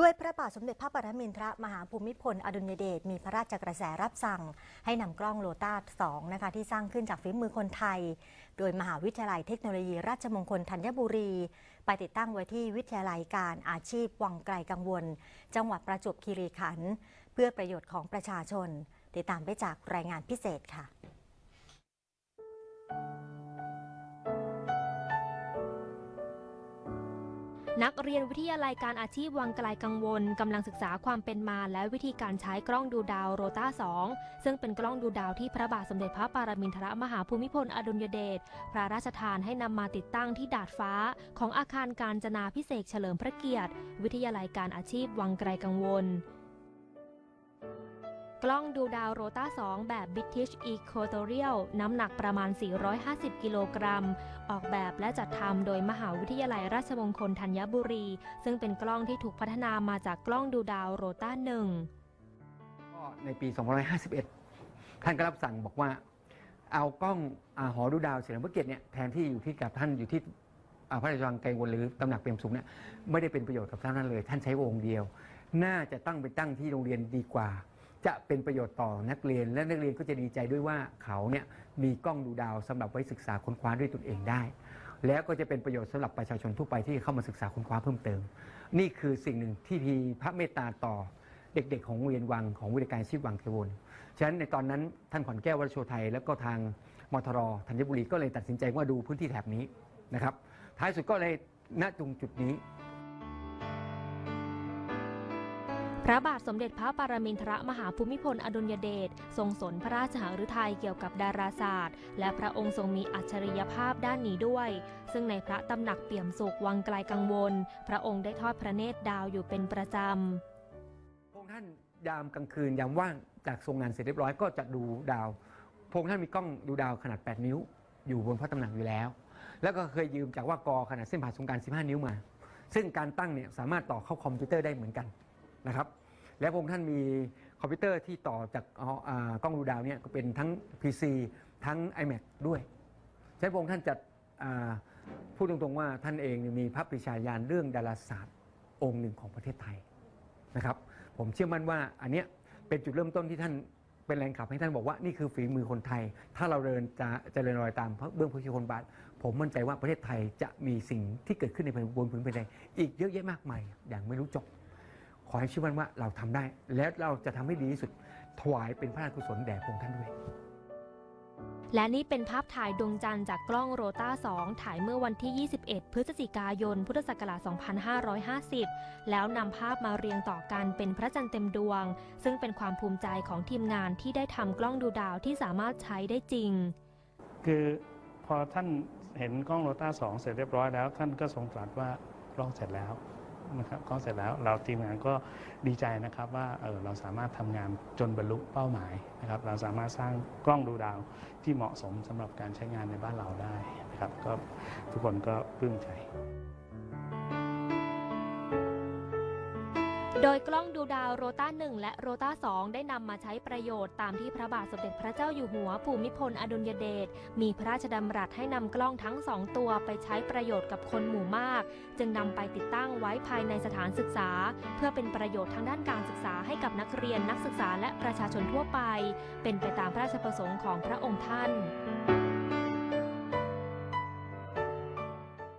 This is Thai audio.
ด้วยพระบาทสมเด็จพระปรมินทรมหาภูมิพล อดุลยเดชมีพระราชกระแสรับสั่ง ให้นำกล้องโลตา2นะคะ ที่สร้างขึ้นจากฝีมือคนไทย โดยมหาวิทยาลัยเทคโนโลยีราชมงคลธัญบุรี ไปติดตั้งไว้ที่วิทยาลัยการอาชีพวังไกลกังวล จังหวัดประจวบคีรีขันธ์เพื่อประโยชน์ของประชาชน ติดตามได้จากรายงานพิเศษค่ะ นักเรียนวิทยาลัยการอาชีพวังไกลกังวลกำลังศึกษาความเป็นมาและวิธีการใช้กล้องดูดาวโรตา2 ซึ่งเป็นกล้องดูดาวที่พระบาทสมเด็จพระปรมินทรมหาภูมิพลอดุลยเดชพระราชทานให้นำมาติดตั้งที่ดาดฟ้า ของอาคารการจนาพิเศษเฉลิมพระเกียรติ วิทยาลัยการอาชีพวังไกลกังวล กล้องดูดาวโรตา2 แบบ British Equatorial น้ำหนักประมาณ 450 กิโลกรัม ออกแบบและจัดทำโดยมหาวิทยาลัยราชมงคลธัญบุรี ซึ่งเป็นกล้องที่ถูกพัฒนามาจากกล้องดูดาวโรตาหนึ่งในปี 2551 ท่านก็รับสั่งบอกว่า เอากล้องอหอดูดาวเฉลิมพระเกียรติเนี่ยแทนที่อยู่ที่กับท่านอยู่ที่พระราชวังไกลวนหรือตำหนักเปี่ยมสุขเนี่ยไม่ได้เป็นประโยชน์กับท่านนั้นเลย ท่านใช้องค์เดียว น่าจะตั้งไปตั้งที่โรงเรียนดีกว่า จะเป็นประโยชน์ต่อนักเรียน และนักเรียนก็จะดีใจด้วยว่าเขาเนี่ยมีกล้องดูดาวสำหรับไว้ศึกษาค้นคว้าด้วยตนเองได้ แล้วก็จะเป็นประโยชน์สำหรับประชาชนทั่วไปที่เข้ามาศึกษาค้นคว้าเพิ่มเติม นี่คือสิ่งหนึ่งที่มีพระเมตตาต่อเด็ก ๆ ของโรงเรียนวังของวิทยาการชีพวังเทวนฉะนั้นในตอนนั้นท่านขวัญแก้ววรโชไทย แล้วก็ทางมทรธัญบุรีก็เลยตัดสินใจว่าดูพื้นที่แถบนี้นะครับท้ายสุดก็เลยณตรงจุดนี้ พระบาทสมเด็จพระปรมินทรมหาภูมิพลอดุลยเดชทรงสนพระราชหฤทัยเกี่ยวกับดาราศาสตร์ และพระองค์ทรงมีอัจฉริยภาพด้านนี้ด้วย ซึ่งในพระตำหนักเปี่ยมสุขวังไกลกังวล พระองค์ได้ทอดพระเนตรดาวอยู่เป็นประจำพระองค์ท่านยามกลางคืนยามว่างจากทรงงานเสร็จเรียบร้อยก็จะดูดาวพระองค์ท่านมีกล้องดูดาวขนาด 8 นิ้ว อยู่บนพระตำหนักอยู่แล้ว แล้วก็เคยยืมจากว่ากอขนาดเส้นผ่าศูนย์กลาง15 นิ้วมา ซึ่งการตั้งเนี่ยสามารถต่อเข้าคอมพิวเตอร์ได้เหมือนกัน นะครับ และพระองค์ท่านมีคอมพิวเตอร์ที่ต่อจากกล้องดูดาวเนี่ยก็เป็นทั้ง PC ทั้ง iMac ด้วยใช้พระองค์ท่านจัดพูดตรงๆว่าท่านเองมีพระปริชาญาณเรื่องดาราศาสตร์องค์หนึ่งของประเทศไทยนะครับ ผมเชื่อมั่นว่าอันเนี้ยเป็นจุดเริ่มต้นที่ท่านเป็นแรงขับให้ท่านบอกว่านี่คือฝีมือคนไทย ถ้าเราเดินจะเจริญรอยตามเบื้องพระยุคลบาท ผมมั่นใจว่าประเทศไทยจะมีสิ่งที่เกิดขึ้นในบนพื้นแผ่นดินอีกเยอะแยะมากมายอย่างไม่รู้จบ ขอให้เชื่อมั่นว่าเราทำได้ และเราจะทำให้ดีที่สุด ถวายเป็นพระราชกุศลแด่พระองค์ท่านด้วย และนี่เป็นภาพถ่ายดวงจันทร์จากกล้องโรตา2 ถ่ายเมื่อวันที่ 21 พฤศจิกายน พุทธศักราช 2550 แล้วนำภาพมาเรียงต่อกันเป็นพระจันทร์เต็มดวง ซึ่งเป็นความภูมิใจของทีมงานที่ได้ทำกล้องดูดาวที่สามารถใช้ได้จริง คือพอท่านเห็นกล้องโรต้าสองเสร็จเรียบร้อยแล้ว ท่านก็ทรงตรัสว่ากล้องเสร็จแล้ว นะครับก็เสร็จแล้วเราทีมงานก็ดีใจนะครับว่าเออเราสามารถทำงานจนบรรลุเป้าหมายนะครับเราสามารถสร้างกล้องดูดาวที่เหมาะสมสำหรับการใช้งานในบ้านเราได้นะครับก็ทุกคนก็ปลื้มใจ โดยกล้องดูดาวโรตา1 และโรตา2 ได้นำมาใช้ประโยชน์ตามที่พระบาทสมเด็จพระเจ้าอยู่หัวภูมิพลอดุลยเดชมีพระราชดำรัสให้นำกล้องทั้งสองตัวไปใช้ประโยชน์กับคนหมู่มาก จึงนำไปติดตั้งไว้ภายในสถานศึกษา เพื่อเป็นประโยชน์ทางด้านการศึกษาให้กับนักเรียนนักศึกษาและประชาชนทั่วไป เป็นไปตามพระราชประสงค์ของพระองค์ท่าน